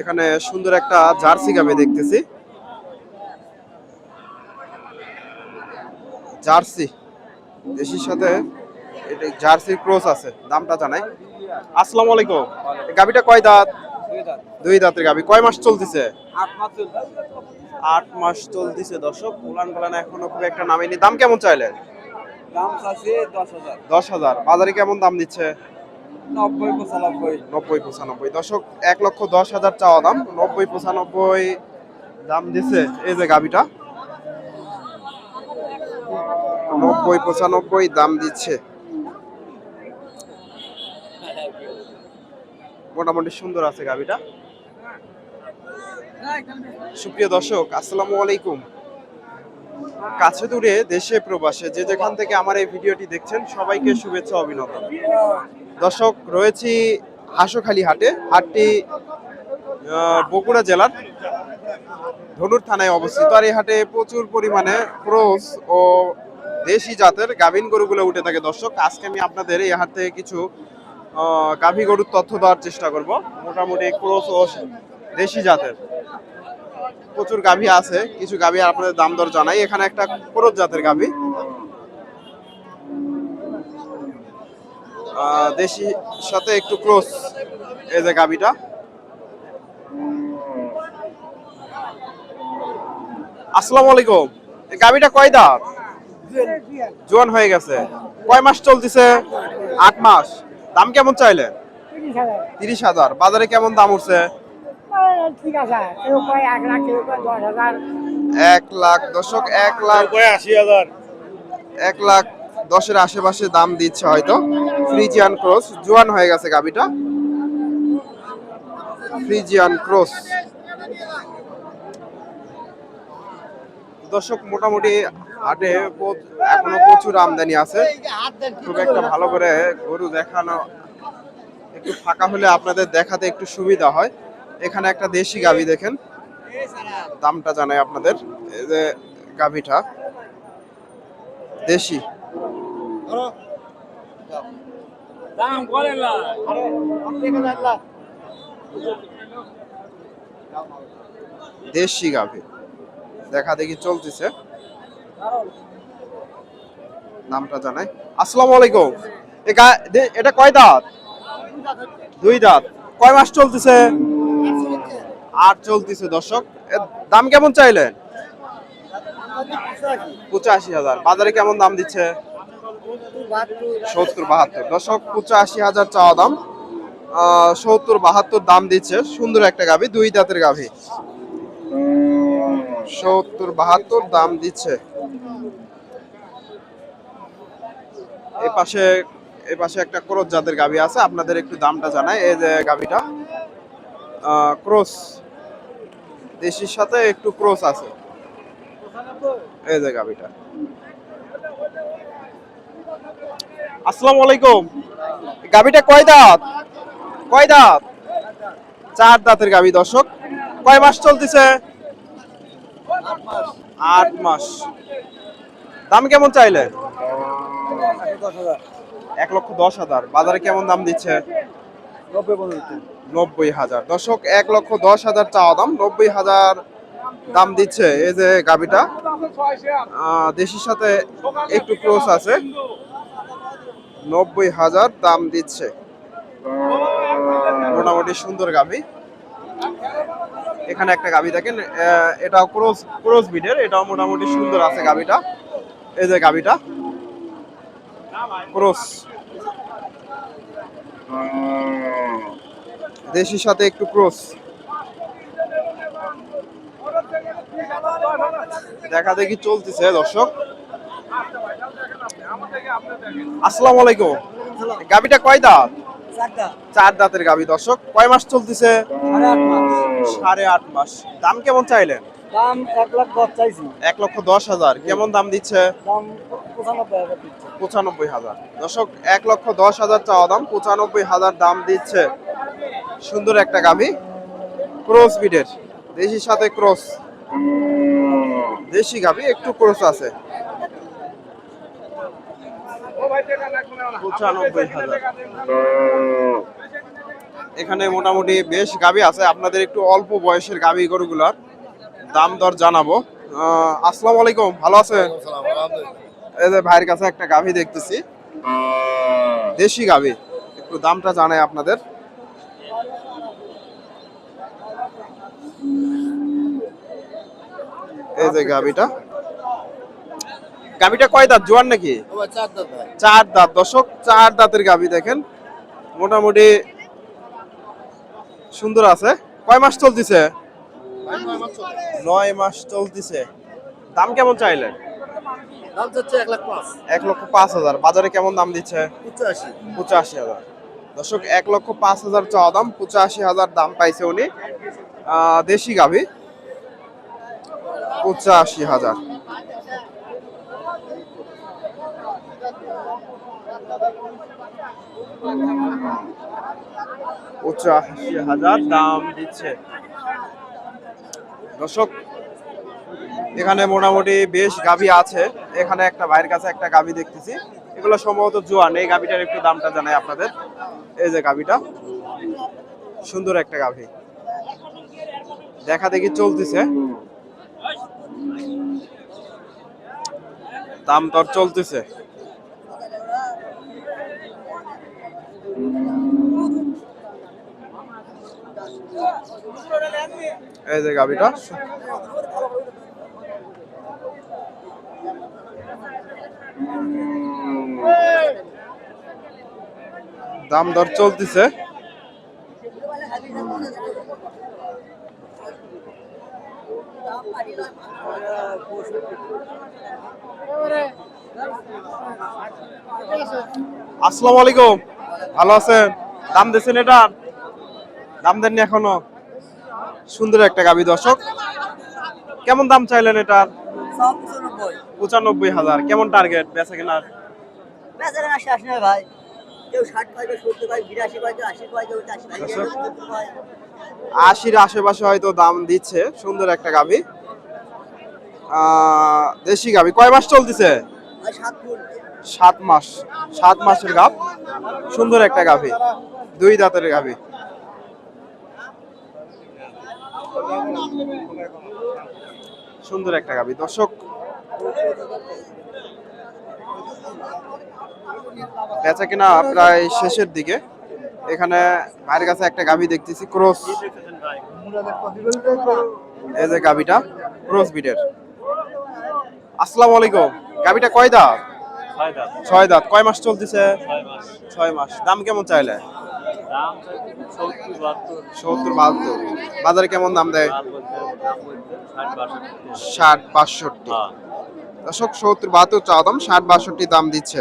এখানে সুন্দর একটা জার্সি গাবে দেখতেছি। জার্সি দেশির সাথে এটা জার্সির ক্রস আছে দামটা জানাই। আসসালামু আলাইকুম। গাবিটা কয় দাঁত? দুই দাঁতের গাবি। কয় মাস চলতেছে? আট মাস চলতেছে। দর্শক। উলান পালান এখনও খুব একটা নামেনি। দাম কেমন চাইলেন? দাম চাচ্ছে দশ হাজার। দশ হাজার। বাজারে কেমন দাম দিচ্ছে? নব্বই, পঁচানব্বই। নব্বই, পঁচানব্বই। দশক এক লক্ষ দশ হাজার চাওয়া দাম। নব্বই, পঁচানব্বই দাম দিচ্ছে এই যে গাবিটা নব্বই, পঁচানব্বই দাম দিচ্ছে। মোটামুটি সুন্দর আছে গাবিটা সুপ্রিয় দর্শক, আসসালামু আলাইকুম। কাছে দূরে দেশে প্রবাসে, যে যেখান থেকে আমার এই ভিডিওটি দেখছেন, সবাইকে শুভেচ্ছা, অভিনন্দন। দর্শক, রয়েছি হাঁসখালি হাটে। হাটটি বগুড়া জেলার ধনুর থানায় অবস্থিত। আর এই হাটে প্রচুর পরিমাণে ক্রোস ও দেশি জাতের গাভীন গরুগুলো উঠে থাকে। দর্শক, আজকে আমি আপনাদের এই হাট থেকে কিছু গাভী গরুর তথ্য দেওয়ার চেষ্টা করব। মোটামুটি ক্রোস ও দেশি জাতের। প্রচুর গাভী আছে কিছু গাভী আপনাদের দাম দর জানাই। এখানে একটা ক্রোস জাতের গাভী। দেশি সাথে একটু ক্রস এই যে গাবিটা আসসালামু আলাইকুম। এই গাবিটা কয় দাঁত? জোয়ান হয়ে গেছে। কয় মাস চলতেছে? আট মাস। দাম কেমন চাইলেন? তিরিশ হাজার। বাজারে কেমন দাম উঠছে? ঠিক আছে। কেউ কয় এক লাখ কেউ কয় দশ হাজার। এক লাখ দশক এক লাখ। আশি হাজার। এক লাখ দশের আশেপাশে দাম দিচ্ছে হয়তো। ফ্রিজিয়ান ক্রস জোয়ান হয়ে গেছে গাবিটা। Friesian cross. দর্শক মোটামুটি হাটে এখনও প্রচুর আমদানি আছে। খুব একটা ভালো করে গরু দেখানো একটু ফাঁকা হলে আপনাদের দেখাতে একটু সুবিধা হয়। এখানে একটা দেশি গাভি দেখেন। দামটা জানাই আপনাদের। এই যে গাভিটা দেশি। দেশি গাভি। দেখা দেখি চলতেছে। নামটা জানাই। আসসালামু আলাইকুম। এটা কয় দাঁত? দুই দাঁত। কয় মাস চলতেছে? আট চলতেছে, দর্শক। দাম কেমন চাইলেন পঁচাশি হাজার। বাজারে কেমন দাম দিচ্ছে? সত্তর বাহাত্তর। দর্শক, পঁচাশি হাজার চাওয়া দাম। সত্তর বাহাত্তর দাম দিচ্ছে। সুন্দর একটা গাভি, দুই দাঁতের গাভি। সত্তর বাহাত্তর দাম দিচ্ছে। এই পাশে এই পাশে একটা ক্রোস জাতের গাভি আছে। আপনাদের একটু দামটা জানাই। এই যে গাভিটা ক্রোস। দেশির সাথে একটু ক্রোস আছে। এই যে গাভিটা আসসালামু আলাইকুম গাভিটা কয় দাঁত? কয় দাঁত? চার দাঁতের গাভি দর্শক। কয় মাস চলতেছে? আট মাস। দাম কেমন চাইলে? এক লক্ষ দশ হাজার। বাজারে কেমন দাম দিচ্ছে? নব্বই হাজার। দর্শক, এক লক্ষ দশ হাজার চাওয়া দাম। নব্বই হাজার দাম দিচ্ছে এই যে গাবিটা দেশির সাথে একটু ক্লোজ আছে। নব্বই হাজার দাম দিচ্ছে। মোটামুটি সুন্দর গাভি। এখানে একটা গাভি দেখেন এটা ক্রোস ক্রোস বিডের এটাও মোটামুটি সুন্দর আছে গাভিটা। এই যে গাভিটা। ক্রোস দেশির সাথে একটু ক্রোস। দেখা দেখি চলতেছে দর্শক। আসসালামু আলাইকুম। গাবিটা কয় দাঁত? চার দাঁতের গাবি দর্শক। কয় মাস চলতেছে? সাড়ে আট মাস। দাম কেমন চাইলেন? দাম এক লাখ দশ চাইছি। এক লক্ষ দশ হাজার। কেমন দাম দিচ্ছে। পঁচানব্বই হাজার। দর্শক এক লক্ষ দশ হাজার চাওয়া দাম। পঁচানব্বই হাজার দাম দিচ্ছে। সুন্দর একটা গাভি। ক্রস বিডের দেশির সাথে ক্রস। দেশি গাভি, একটু ক্রস আছে। এখানে মোটামুটি বেশ গাবি আছে। আপনাদের একটু অল্প বয়সের গাবি গরুগুলার দাম দর জানাব। আসসালামু আলাইকুম, ভালো আছেন? এই যে ভাইয়ের কাছে একটা গাভি দেখতেছি। দেশি গাভি, একটু দামটা জানাই আপনাদের। এই যে গাভিটা গাভিটা কয় দাঁত? জোয়ান নাকি? চার দাঁত দশক চার দাঁতের গাভি দেখেন। মোটামুটি সুন্দর আছে। কয় মাস চলতেছে? নয় মাস চলতেছে। দাম কেমন চাইলেন? দাম চাচ্ছে এক লাখ পাঁচ। এক লক্ষ পাঁচ হাজার। বাজারে কেমন দাম দিচ্ছে? পঁচাশি। পঁচাশি হাজার। দর্শক এক লক্ষ পাঁচ হাজার চাওয়া দাম। পঁচাশি হাজার দাম পাইছে উনি। দেশি গাভি পঁচাশি হাজার। পঁচাশি হাজার দাম দিচ্ছে। দর্শক, এখানে মোটামুটি বেশ গাভি আছে। এখানে একটা ভাইয়ের কাছে একটা গাভি দেখতেছি। এগুলো সম্ভবত জোয়ান। এই গাভিটার একটু দামটা জানাই আপনাদের। এই যে গাভিটা, সুন্দর একটা গাভি। দেখা দেখি চলতেছে। দাম দর চলতেছে। এই যে গাভিটা দাম দর চলতেছে। আসসালামু আলাইকুম। ভালো আছেন? দাম দিয়েছেন এটা? দাম দেননি এখনও? সুন্দর একটা গাবি দর্শক। কেমন দাম চাইলেন এটা পঁচানব্বই হাজার। কেমন টার্গেট বেচা কেনার? ভাই। আশির আশেপাশে হয়তো দাম দিচ্ছে। সুন্দর একটা গাবি। আহ, দেশি গাবি। কয় মাস চলতেছে? সাত মাস, সাত মাসের গাব সুন্দর একটা গাভি, দুই দাঁতের গাভি। সুন্দর একটা গাভি। দর্শক, বেচা কিনা প্রায় শেষের দিকে। এখানে ভাইয়ের কাছে একটা গাভি দেখতেছি, ক্রস। এই যে গাভিটা, ক্রস বিটের আসসালামু আলাইকুম। গাভিটা কয় দাঁত? ছয় দাঁত। কয় মাস চলতেছে? ছয় মাস। দাম কেমন চাইলে? সত্তর বাহাত্তর। বাজারে কেমন দাম দেয়? ষাট বাষট্টি। দর্শক সত্তর বাহাত্তর চাওয়া দাম ষাট বাষট্টি দাম দিচ্ছে।